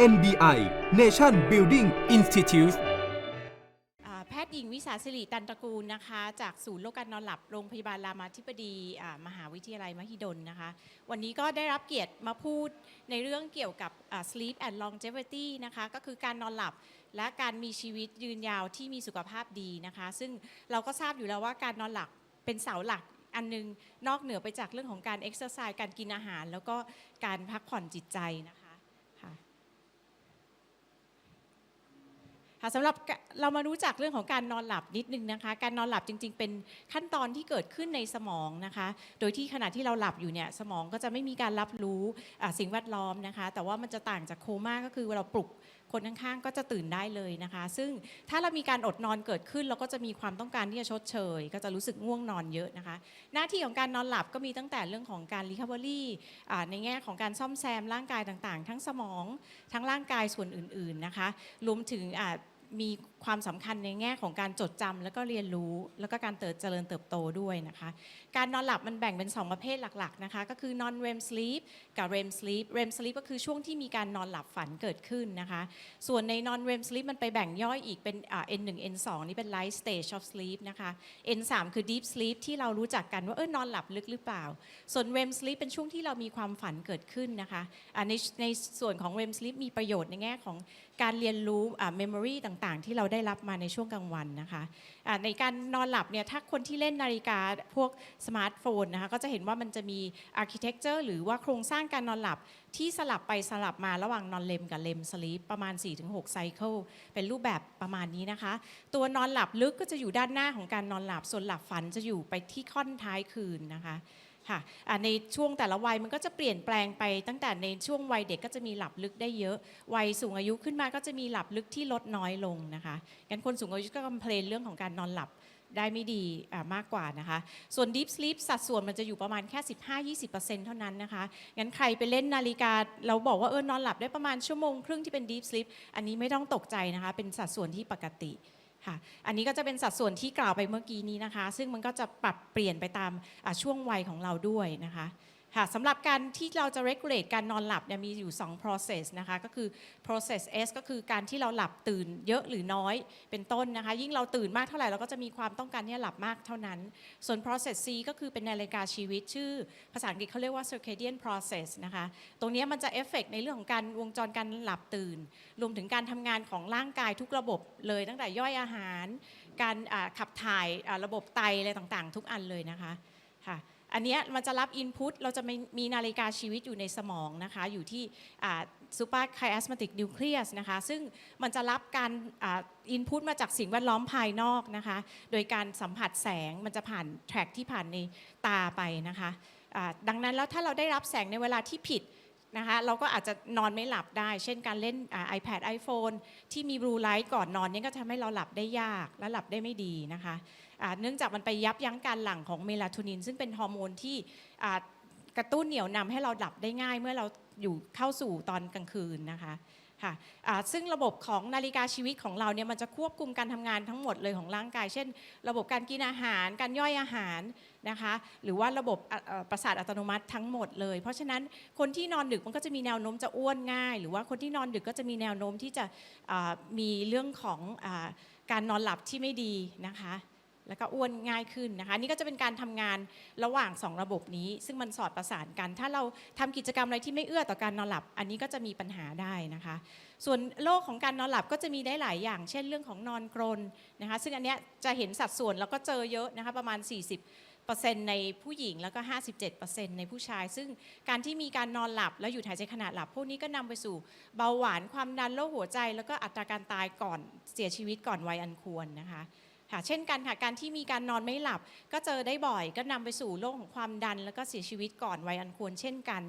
NBI Nation Building Institute แพทย์หญิงวิสาสิริตันตระกูลนะคะ จากศูนย์โรคการนอนหลับโรงพยาบาลรามาธิบดีมหาวิทยาลัยมหิดลนะคะ วันนี้ก็ได้รับเกียรติมาพูดในเรื่องเกี่ยวกับ sleep and longevity นะคะ ก็คือการนอนหลับและการมีชีวิตยืนยาวที่มีสุขภาพดีนะคะ ซึ่งเราก็ทราบอยู่แล้วว่าการนอนหลับเป็นเสาหลักอันหนึงนอกเหนือไปจากเรื่องของการเอ็กซ์ไซส์การกินอาหาร แล้วก็การพักผ่อนจิตใจนะคะ ค่ะสำหรับเรามารู้จักเรื่องของการนอนหลับนิดนึงนะคะ การนอนหลับจริง ๆ เป็นขั้นตอนที่เกิดขึ้นในสมองนะคะ โดยที่ขณะที่เราหลับอยู่เนี่ยสมองก็จะไม่มีการรับรู้สิ่งแวดล้อมนะคะ แต่ว่ามันจะต่างจากโคม่าก็คือเราปลุกคนข้างๆก็จะตื่นได้เลยนะคะ ซึ่งถ้าเรามีการอดนอนเกิดขึ้น เราก็จะมีความต้องการที่จะชดเชย ก็จะรู้สึกง่วงนอนเยอะนะคะ หน้าที่ของการนอนหลับก็มีตั้งแต่เรื่องของการ recovery อ่ในแง่ของการซ่อมแซมร่างกายต่างๆ ทั้งสมอง ทั้งร่างกายส่วนอื่นๆนะคะ รวมถึงอ่า มีความสำคัญในแง่ของการจดจำแล้วก็เรียนรู้ แล้วก็การเติบเจริญเติบโตด้วยนะคะ การนอนหลับมันแบ่งเป็น 2 ประเภทหลักๆนะคะ ก็คือ non REM sleep กับ REM sleep REM sleep ก็คือช่วงที่มีการนอนหลับฝันเกิดขึ้นนะคะ ส่วนใน non REM sleep มันไปแบ่งย่อยอีกเป็นอ่า N1 N2 นี่เป็น light stage of sleep นะคะ N3 คือ deep sleep ที่เรารู้จักกันว่าเออนอนหลับลึกหรือเปล่า ส่วน REM sleep เป็นช่วงที่เรามีความฝันเกิดขึ้นนะคะในในส่วนของ REM sleep มีประโยชน์ในแง่ของการเรียนรู้อ่า memory ต่างๆ ที่เราได้รับมาในช่วงกลางวันนะคะในการนอนหลับเนี่ยถ้าคนที่เล่นนาฬิกาพวกสมาร์ทโฟนนะคะก็จะเห็นว่ามันจะมี architecture หรือว่าโครงสร้างการนอนหลับที่สลับไปสลับมาระหว่างนอนเลมกับเลมสลีปประมาณ 4-6ไซเคิลเป็นรูปแบบประมาณนี้นะคะ ตัวนอนหลับลึกก็จะอยู่ด้านหน้าของการนอนหลับส่วนหลับฝันจะอยู่ไปที่ค่อนท้ายคืนนะคะ ค่ะในช่วงแต่ละวัยมันก็จะเปลี่ยนแปลงไปตั้งแต่ในช่วงวัยเด็กก็จะมีหลับลึกได้เยอะ วัยสูงอายุขึ้นมาก็จะมีหลับลึกที่ลดน้อยลงนะคะงั้นคนสูงอายุก็คอมเพลนเรื่องของการนอนหลับได้ไม่ดีมากกว่านะคะ ส่วน Deep Sleep สัดส่วนมันจะอยู่ประมาณแค่ 15-20%เท่านั้นนะคะ งั้นใครไปเล่นนาฬิกา เราบอกว่าเออนอนหลับได้ประมาณชั่วโมงครึ่งที่เป็น Deep Sleep อันนี้ไม่ต้องตกใจนะคะ เป็นสัดส่วนที่ปกติ ค่ะอันนี้ก็จะเป็นสัดส่วนที่กล่าวไปเมื่อกี้นี้นะคะ ซึ่งมันก็จะปรับเปลี่ยนไปตามช่วงวัยของเราด้วยนะคะ ค่ะสำหรับการที่เราจะ regulate การนอนหลับเนี่ยมีอยู่ 2 process นะคะก็คือ process S ก็คือการที่เราหลับตื่นเยอะหรือน้อยเป็นต้นนะคะ ยิ่งเราตื่นมากเท่าไหร่เราก็จะมีความต้องการที่จะหลับมากเท่านั้น ส่วน process C ก็คือเป็นนาฬิกาชีวิต ชื่อภาษาอังกฤษเขาเรียกว่า circadian process นะคะตรงนี้มันจะเอฟเฟกในเรื่องของการวงจรการหลับตื่น รวมถึงการทำงานของร่างกายทุกระบบเลยตั้งแต่ย่อยอาหาร การขับถ่ายระบบไตอะไรต่างๆ ทุกอันเลยนะคะค่ะ อันนี้มันจะรับอินพุตเราจะมีมีนาฬิกาชีวิตอยู่ในสมองนะคะอยู่ที่ซูเปอร์ไคแอสมาติกนิวเคลียสนะคะซึ่งมันจะรับการอินพุตมาจากสิ่งแวดล้อมภายนอกนะคะโดยการสัมผัสแสงมันจะผ่านแทร็กที่ผ่านในตาไปนะคะดังนั้นแล้วถ้าเราได้รับแสงในเวลาที่ผิด นะคะเราก็อาจจะนอนไม่หลับได้ เช่นการเล่นอ่า iPad iPhone ที่มีบลูไลท์ก่อนนอนเนี่ยก็ทำให้เราหลับได้ยากและหลับได้ไม่ดีนะคะเนื่องจากมันไปยับยั้งการหลั่งของเมลาโทนิน ซึ่งเป็นฮอร์โมนที่กระตุ้นเหนี่ยวนำให้เราหลับได้ง่ายเมื่อเราอยู่เข้าสู่ตอนกลางคืนนะคะค่ะซึ่งระบบของนาฬิกาชีวิตของเราเนี่ยมันจะควบคุมการทำงานทั้งหมดเลยของร่างกาย เช่น ระบบการกินอาหาร การย่อยอาหารนะคะหรือว่าระบบประสาทอัตโนมัติทั้งหมดเลย เพราะฉะนั้นคนที่นอนดึกมันก็จะมีแนวโน้มจะอ้วนง่าย หรือว่าคนที่นอนดึกก็จะมีแนวโน้มที่จะมีเรื่องของอการนอนหลับที่ไม่ดีนะคะแล้วก็อ้วนง่ายขึ้นนะคะนี่ก็จะเป็นการทำงานระหว่าง 2 ระบบนี้ ซึ่งมันสอดประสานกัน ถ้าเราทำกิจกรรมอะไรที่ไม่เอื้อต่อการนอนหลับ อันนี้ก็จะมีปัญหาได้นะคะ ส่วนโรคของการนอนหลับก็จะมีได้หลายอย่าง เช่นเรื่องของนอนกรนนะคะซึ่งอันเนี้ยจะเห็นสัดส่วนแล้วก็เจอเยอะนะคะประมาณ 40 ในผู้หญิงแล้วก็ 57%ในผู้ชาย ซึ่งการที่มีการนอนหลับแล้วหยุดหายใจขณะหลับ พวกนี้ก็นำไปสู่เบาหวานความดันโรคหัวใจ แล้วก็อัตราการตายก่อนเสียชีวิตก่อนวัยอันควรนะคะค่ะเช่นกันค่ะการที่มีการนอนไม่หลับ ก็เจอได้บ่อย ก็นำไปสู่โรคของความดัน แล้วก็เสียชีวิตก่อนวัยอันควร เช่นกัน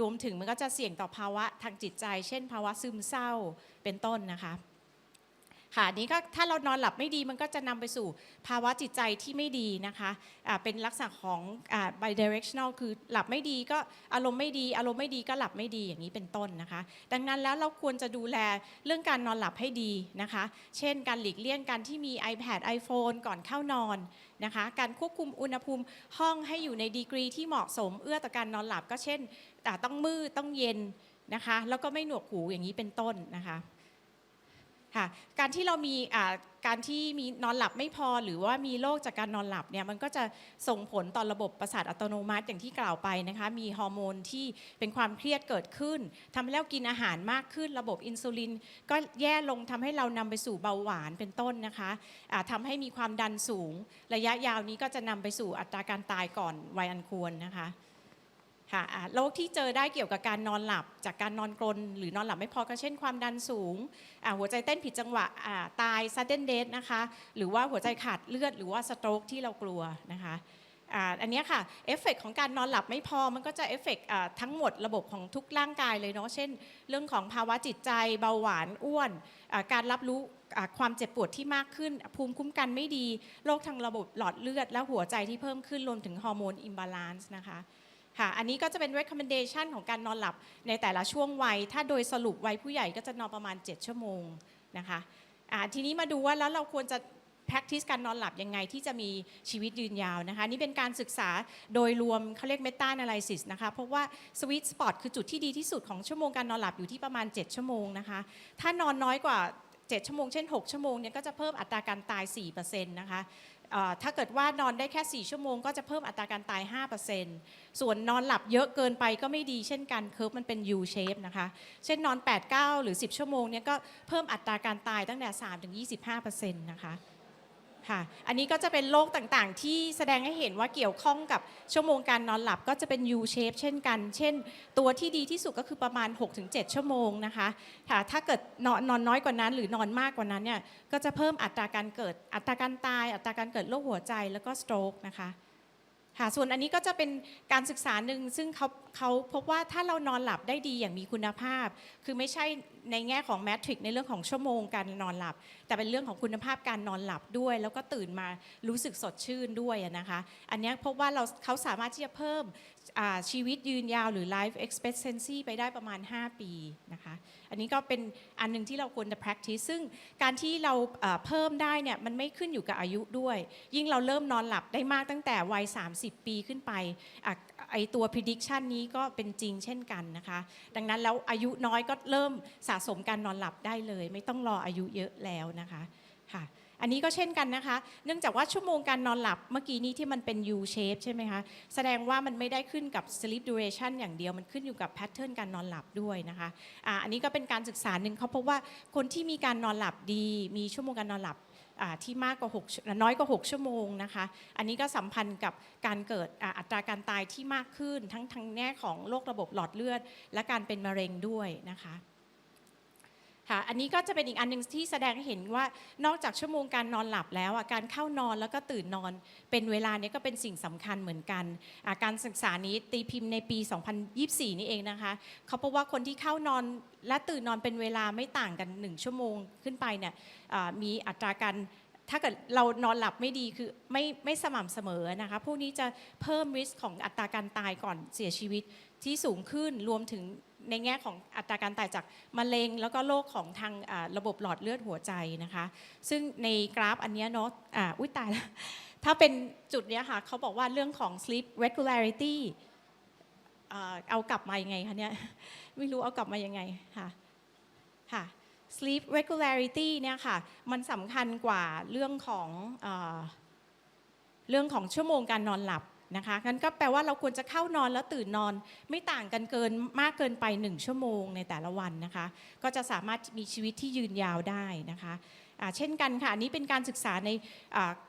รวมถึงมันก็จะเสี่ยงต่อภาวะทางจิตใจ เช่น ภาวะซึมเศร้าเป็นต้นนะคะ ค่ะนี้ก็ถ้าเรานอนหลับไม่ดีมันก็จะนำไปสู่ภาวะจิตใจที่ไม่ดีนะคะเป็นลักษณะของ bidirectional คือหลับไม่ดีก็อารมณ์ไม่ดี อารมณ์ไม่ดีก็หลับไม่ดีอย่างนี้เป็นต้นนะคะ ดังนั้นแล้วเราควรจะดูแลเรื่องการนอนหลับให้ดีนะคะ เช่น การหลีกเลี่ยงการที่มี iPad iPhone ก่อนเข้านอนนะคะ การควบคุมอุณหภูมิห้องให้อยู่ในดีกรีที่เหมาะสมเอื้อต่อการนอนหลับก็เช่นต้องมืดต้องเย็นนะคะ แล้วก็ไม่หนวกหูอย่างนี้เป็นต้นนะคะ ค่ะการที่เรามีการที่มีนอนหลับไม่พอหรือว่ามีโรคจากการนอนหลับเนี่ยมันก็จะส่งผลต่อระบบประสาทอัตโนมัติอย่างที่กล่าวไปนะคะมีฮอร์โมนที่เป็นความเครียดเกิดขึ้นทำให้เรากินอาหารมากขึ้น ระบบอินซูลิน ก็แย่ลงทำให้เรานำไปสู่เบาหวานเป็นต้นนะคะอ่าทำให้มีความดันสูง ระยะยาวนี้ก็จะนำไปสู่อัตราการตายก่อนวัยอันควรนะคะ ค่ะโรคที่เจอได้เกี่ยวกับการนอนหลับ จากการนอนกรนหรือนอนหลับไม่พอก็เช่นความดันสูง หัวใจเต้นผิดจังหวะตาย sudden death นะคะ หรือว่าหัวใจขาดเลือด หรือว่าสโตรกที่เรากลัวนะคะอันนี้ค่ะเอฟเฟกของการนอนหลับไม่พอมันก็จะเอฟเฟกทั้งหมดระบบของทุกร่างกายเลยเนาะเช่น เรื่องของภาวะจิตใจเบาหวานอ้วน การรับรู้ความเจ็บปวดที่มากขึ้น ภูมิคุ้มกันไม่ดีโรคทางระบบหลอดเลือด และหัวใจที่เพิ่มขึ้นรวมถึงฮอร์โมนอิมบาลานซ์นะคะ ค่ะ อันนี้ก็จะเป็น recommendation ของการนอนหลับในแต่ละช่วงวัย ถ้าโดยสรุปวัยผู้ใหญ่ก็จะนอนประมาณ 7 ชั่วโมงนะคะทีนี้มาดูว่าแล้วเราควรจะ practice การนอนหลับยังไงที่จะมีชีวิตยืนยาวนะคะนี่เป็นการศึกษาโดยรวมเขาเรียก meta analysis นะคะเพราะว่า sweet spot คือจุดที่ดีที่สุดของชั่วโมงการนอนหลับอยู่ที่ประมาณ 7 ชั่วโมงนะคะ ถ้านอนน้อยกว่า 7 ชั่วโมง เช่น 6 ชั่วโมงเนี่ยก็จะเพิ่มอัตราการตาย 4%นะคะเอ่อ ถ้าเกิดว่านอนได้แค่ 4 ชั่วโมงก็จะเพิ่มอัตราการตาย 5%ส่วนนอนหลับเยอะเกินไปก็ไม่ดีเช่นกันเคิร์ฟมันเป็น U shape นะคะ เช่นนอน 8 9 หรือ 10 ชั่วโมงเนี่ยก็เพิ่มอัตราการตายตั้งแต่3ถึง25%นะคะ ค่ะอันนี้ก็จะเป็นโรคต่างๆ ที่แสดงให้เห็นว่าเกี่ยวข้องกับชั่วโมงการนอนหลับก็จะเป็น U shape เช่นกัน เช่น ตัวที่ดีที่สุดก็คือประมาณ 6-7 ชั่วโมงนะคะค่ะถ้าเกิดนอนนอนน้อยกว่านั้น หรือนอนมากกว่านั้นเนี่ยก็จะเพิ่มอัตราการเกิดอัตราการตาย อัตราการเกิดโรคหัวใจแล้วก็สโตรกนะคะค่ะส่วนอันนี้ก็จะเป็นการศึกษาหนึ่งซึ่งเขาเขาพบว่าถ้าเรานอนหลับได้ดีอย่างมีคุณภาพ คือไม่ใช่ในแง่ของแมทริกในเรื่องของชั่วโมงการนอนหลับ แต่เป็นเรื่องของคุณภาพการนอนหลับด้วย แล้วก็ตื่นมารู้สึกสดชื่นด้วยนะคะ อันนี้พบว่าเราเขาสามารถที่จะเพิ่มชีวิตยืนยาวหรือ life expectancy ไปได้ประมาณ 5 ปีนะคะ อันนี้ก็เป็นอันหนึ่งที่เราควรจะ practice ซึ่งการที่เราเพิ่มได้เนี่ยมันไม่ขึ้นอยู่กับอายุด้วย ยิ่งเราเริ่มนอนหลับได้มากตั้งแต่วัย 30 ปีขึ้นไป ไอตัว prediction นี้ก็เป็นจริงเช่นกันนะคะ ดังนั้นแล้วอายุน้อยก็เริ่มสะสมการนอนหลับได้เลย ไม่ต้องรออายุเยอะแล้วนะคะค่ะอันนี้ก็เช่นกันนะคะ เนื่องจากว่าชั่วโมงการนอนหลับเมื่อกี้นี้ที่มันเป็น U shape ใช่ไหมคะ แสดงว่ามันไม่ได้ขึ้นกับ sleep duration อย่างเดียว มันขึ้นอยู่กับ pattern การนอนหลับด้วยนะคะอ่าอันนี้ก็เป็นการศึกษาหนึ่งเขาพบว่าคนที่มีการนอนหลับดี มีชั่วโมงการนอนหลับ ที่มากกว่า6น้อยกว่า 6 ชั่วโมงนะคะ อันนี้ก็สัมพันธ์กับการเกิดอัตราการตายที่มากขึ้น ทั้งทางแง่ของโรคระบบหลอดเลือด และการเป็นมะเร็งด้วยนะคะ ค่ะอันนี้ก็จะเป็นอีกอันหนึงที่แสดงให้เห็นว่านอกจากชั่วโมงการนอนหลับแล้วการเข้านอนแล้วก็ตื่นนอนเป็นเวลาเนี้ก็เป็นสิ่งสำคัญเหมือนกัน การศึกษานี้ตีพิมพ์ในปี 2024 นี่เองนะคะเขาพบว่าคนที่เข้านอนและตื่นนอนเป็นเวลาไม่ต่างกัน 1 ชั่วโมงขึ้นไปเนี่ยมีอัตราการถ้าเกิดเรานอนหลับไม่ดีคือไม่ไม่สม่ำเสมอนะคะพวกนี้จะเพิ่มริสของอัตราการตายก่อนเสียชีวิตที่สูงขึ้นรวมถึง ในแง่ของอัตราการตายจากมะเร็ง แล้วก็โรคของทางระบบหลอดเลือดหัวใจนะคะ ซึ่งในกราฟอันนี้เนาะอ่าอุ้ยตายแล้ว ถ้าเป็นจุดเนี้ยค่ะเขาบอกว่าเรื่องของ sleep regularity อเอากลับมายังไงคะเนี่ย ไม่รู้เอากลับมายังไงค่ะค่ะ sleep regularity เนี่ยค่ะ มันสำคัญกว่าเรื่องของอเรื่องของชั่วโมงการนอนหลับ นะคะงั้นก็แปลว่าเราควรจะเข้านอนแล้วตื่นนอน ไม่ต่างกันเกินมากเกินไป 1 ชั่วโมงในแต่ละวันนะคะ ก็จะสามารถมีชีวิตที่ยืนยาวได้นะคะ เช่นกันค่ะอันนี้เป็นการศึกษาใน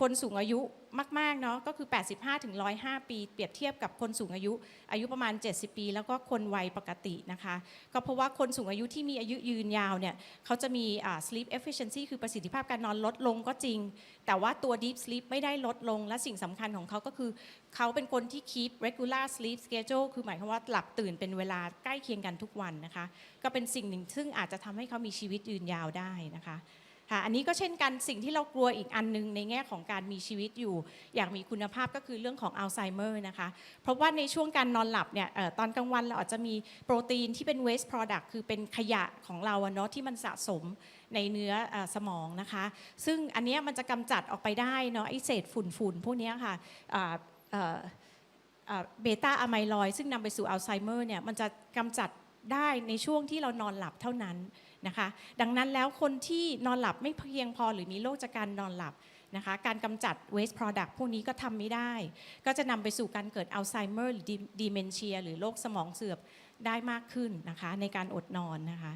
คนสูงอายุมากๆเนาะก็คือ 85ถึง105 ปี เปรียบเทียบกับคนสูงอายุ อายุประมาณ 70 ปี แล้วก็คนวัยปกตินะคะ ก็เพราะว่าคนสูงอายุที่มีอายุยืนยาวเนี่ยเขาจะมี sleep efficiency คือประสิทธิภาพการนอนลดลงก็จริง แต่ว่าตัว deep sleep ไม่ได้ลดลง และสิ่งสำคัญของเขาก็คือ เขาเป็นคนที่ keep regular sleep schedule คือหมายความว่าหลับตื่นเป็นเวลาใกล้เคียงกันทุกวันนะคะ ก็เป็นสิ่งหนึ่งซึ่งอาจจะทำให้เขามีชีวิตยืนยาวได้นะคะ ค่ะอันนี้ก็เช่นกันสิ่งที่เรากลัวอีกอันหนึงในแง่ของการมีชีวิตอยู่ อย่างมีคุณภาพก็คือเรื่องของอัลไซเมอร์นะคะ เพราะว่าในช่วงการนอนหลับเนี่ยตอนกลางวันเราอาจจะมีโปรตีนที่เป็น waste product คือเป็นขยะของเราเนาะที่มันสะสมในเนื้อสมองนะคะ ซึ่งอันนี้มันจะกำจัดออกไปได้เนาะไอเศษฝุ่นๆพวกนี้ค่ะเอ่อเบต้าอะไมลอยซึ่งนำไปสู่อัลไซเมอร์เนี่ยมันจะกำจัด ได้ในช่วงที่เรานอนหลับเท่านั้นนะคะ ดังนั้นแล้วคนที่นอนหลับไม่เพียงพอหรือมีโรคจากการนอนหลับนะคะการกำจัด waste product พวกนี้ก็ทำไม่ได้ ก็จะนำไปสู่การเกิดอัลไซเมอร์หรือดีเมนเชีย หรือโรคสมองเสื่อมได้มากขึ้นนะคะในการอดนอนนะคะ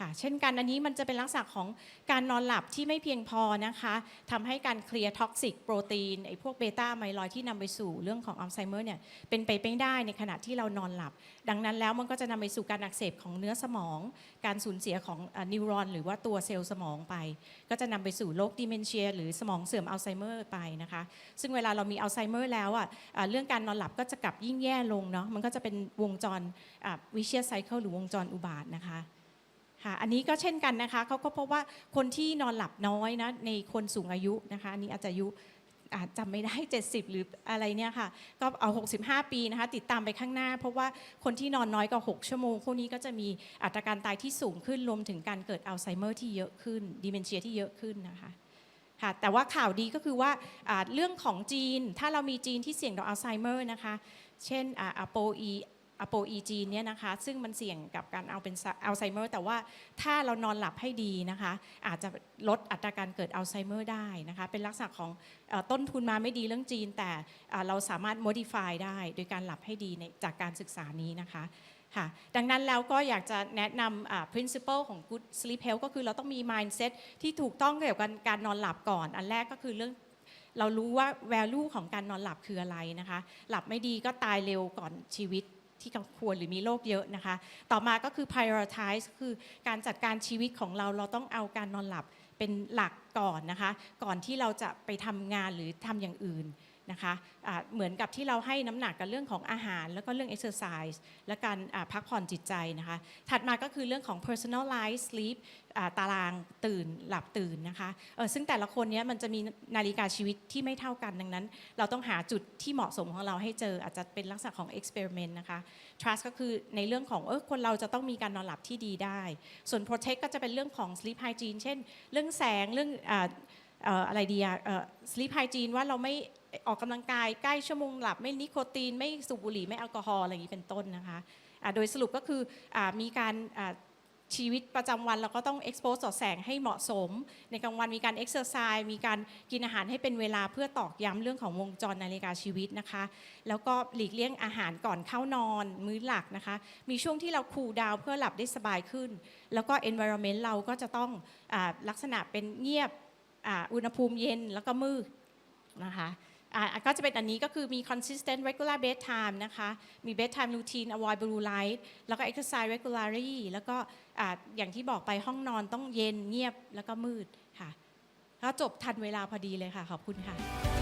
ค่ะเช่นกันอันนี้มันจะเป็นลักษณะของการนอนหลับที่ไม่เพียงพอนะคะทำให้การเคลียร์ท็อกซิกโปรตีนไอ้พวกเบต้าไมลอยที่นำไปสู่เรื่องของอัลไซเมอร์เนี่ยเป็นไปไม่ได้ในขณะที่เรานอนหลับ ดังนั้นแล้วมันก็จะนำไปสู่การอักเสบของเนื้อสมอง การสูญเสียของนิวรอน หรือว่าตัวเซลล์สมองไป ก็จะนำไปสู่โรคดิเมนเชีย หรือสมองเสื่อมอัลไซเมอร์ไปนะคะซึ่งเวลาเรามีอัลไซเมอร์แล้วอะเรื่องการนอนหลับก็จะกลับยิ่งแย่ลงเนาะมันก็จะเป็นวงจรวิเชียไซเคิลหรือวงจรอุบาทนะคะ ค่ะอันนี้ก็เช่นกันนะคะเขาก็พบว่าคนที่นอนหลับน้อยนะในคนสูงอายุนะคะอันนี้อาจจะอายุอาจจำไม่ได้ 70 หรืออะไรเนี่ยค่ะ ก็เอา 65 ปีนะคะ ติดตามไปข้างหน้า เพราะว่าคนที่นอนน้อยกว่า 6 ชั่วโมงพวกนี้ก็จะมีอัตราการตายที่สูงขึ้นรวมถึงการเกิดอัลไซเมอร์ที่เยอะขึ้นดิเมนเชียที่เยอะขึ้นนะคะค่ะแต่ว่าข่าวดีก็คือว่าเรื่องของจีน ถ้าเรามีจีนที่เสี่ยงต่ออัลไซเมอร์นะคะ เช่นอะโปอี อโปอีจีนเนี่ยนะคะซึ่งมันเสี่ยงกับการเอาเป็นอัลไซเมอร์แต่ว่าถ้าเรานอนหลับให้ดีนะคะ อาจจะลดอัตราการเกิดอัลไซเมอร์ได้นะคะ เป็นลักษณะของต้นทุนมาไม่ดีเรื่องจีน แต่เราสามารถ modify ได้โดยการหลับให้ดีในจากการศึกษานี้นะคะค่ะดังนั้นแล้วก็อยากจะแนะนำ principle ของ good sleep health ก็คือเราต้องมี mindset ที่ถูกต้องเกี่ยวกับการนอนหลับก่อน อันแรกก็คือเรื่องเรารู้ว่า value ของการนอนหลับคืออะไรนะคะ หลับไม่ดีก็ตายเร็วก่อนชีวิต ที่กังควรหรือมีโรคเยอะนะคะ ต่อมาก็คือ prioritize คือการจัดการชีวิตของเราเราต้องเอาการนอนหลับเป็นหลักก่อนนะคะ ก่อนที่เราจะไปทำงานหรือทำอย่างอื่น นะคะเหมือนกับที่เราให้น้ำหนักกับเรื่องของอาหาร แล้วก็เรื่อง exercise และการพักผ่อนจิตใจนะคะ ถัดมาก็คือเรื่องของ personalized sleep ตารางตื่นหลับตื่นนะคะซึ่งแต่ละคนเนี้ยมันจะมีนาฬิกาชีวิตที่ไม่เท่ากันดังนั้น เราต้องหาจุดที่เหมาะสมของเราให้เจออาจจะเป็นลักษณะของ experiment นะคะ trust ก็คือในเรื่องของเออคนเราจะต้องมีการนอนหลับที่ดีได้ ส่วน protect ก็จะเป็นเรื่องของ sleep hygiene เช่น เรื่องแสงเรื่องอะไรดีอะ sleep hygiene ว่าเราไม่ออกกำลังกายใกล้ชั่วโมงหลับไม่นิโคตีนไม่สูบบุหรี่ไม่แอลกอฮอล์อะไรอย่างนี้เป็นต้นนะคะโดยสรุปก็คืออมีการชีวิตประจำวันเราก็ต้อง expose ต่อแสงให้เหมาะสม ในกลางวันมีการ exercise มีการกินอาหารให้เป็นเวลาเพื่อตอกย้ำเรื่องของวงจรนาฬิกาชีวิตนะคะ แล้วก็หลีกเลี่ยงอาหารก่อนเข้านอนมื้อหลักนะคะ มีช่วงที่เราคูลดาวเพื่อหลับได้สบายขึ้น แล้วก็ environment เราก็จะต้องอลักษณะเป็นเงียบออุณหภูมิเย็นแล้วก็มืดนะคะ ก็จะเป็นอันนี้ก็คือมี consistent regular bedtime นะคะ มี bedtime routine avoid blue light แล้วก็ exercise regularly แล้วก็อย่างที่บอกไปห้องนอนต้องเย็นเงียบแล้วก็มืดค่ะ แล้วจบทันเวลาพอดีเลยค่ะ ขอบคุณค่ะ